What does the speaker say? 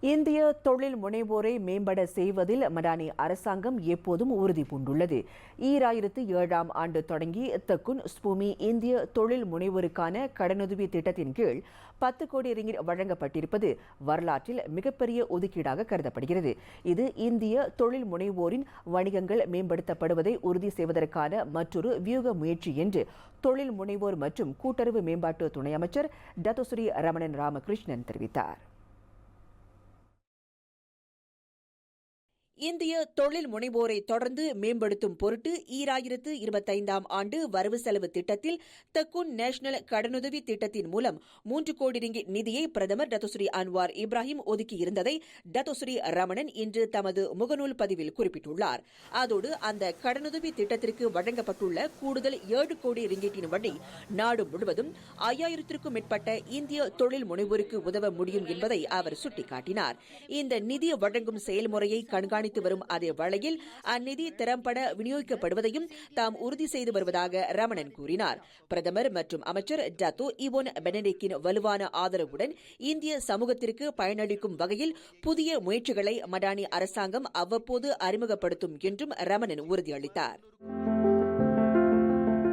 இந்திய தொழில் முனைவோரை மேம்பட செய்வதில் மடானி அரசாங்கம் எப்போதும் உறுதி பூண்டுள்ளது. ஈராயிரத்து ஏழாம் ஆண்டு தொடங்கி தக்குன் ஸ்பூமி இந்திய தொழில் முனைவோருக்கான கடனுதவி திட்டத்தின் கீழ் பத்து கோடி ரிங்கிட் வழங்கப்பட்டிருப்பது வரலாற்றில் மிகப்பெரிய ஒதுக்கீடாக கருதப்படுகிறது. இது இந்திய தொழில் முனைவோரின் வணிகங்கள் மேம்படுத்தப்படுவதை உறுதி செய்வதற்கான மற்றொரு வியூக முயற்சி என்று தொழில் முனைவோர் மற்றும் கூட்டுறவு மேம்பாட்டு துணை அமைச்சர் டத்தோஸ்ரீ ரமணன் ராமகிருஷ்ணன் தெரிவித்தார். இந்திய தொழில் முனைவோரை தொடர்ந்து மேம்படுத்தும் பொருட்டு ஈராயிரத்து இருபத்தைந்தாம் ஆண்டு வரவு செலவு திட்டத்தில் தக்குன் நேஷனல் கடனுதவி திட்டத்தின் மூலம் மூன்று கோடி ரிங்கிட் நிதியை பிரதமர் டத்தோஸ்ரீ அன்வார் இப்ராஹிம் ஒதுக்கியிருந்ததை டத்தோஸ்ரீ ரமணன் இன்று தமது முகநூல் பதிவில் குறிப்பிட்டுள்ளார். அதோடு அந்த கடனுதவி திட்டத்திற்கு வழங்கப்பட்டுள்ள கூடுதல் ஏழு கோடி ரிங்கிட்டின் வழி நாடு முழுவதும் ஐயாயிரத்திற்கும் மேற்பட்ட இந்திய தொழில் முனைவோருக்கு உதவ முடியும் என்பதை அவர் சுட்டிக்காட்டினார். இந்த நிதி வழங்கும் செயல்முறையை கண்காணி கண்காணித்து வரும் அதே வேளையில் அந்நிதி திறம்பட விநியோகிக்கப்படுவதையும் தாம் உறுதி செய்து வருவதாக ரமணன் கூறினார். பிரதமர் மற்றும் அமைச்சர் டத்தோ இவோன் பெனடிக்கின் வலுவான ஆதரவுடன் இந்திய சமூகத்திற்கு பயனளிக்கும் வகையில் புதிய முயற்சிகளை மடானி அரசாங்கம் அவ்வப்போது அறிமுகப்படுத்தும் என்றும் ரமணன் உறுதியளித்தார்.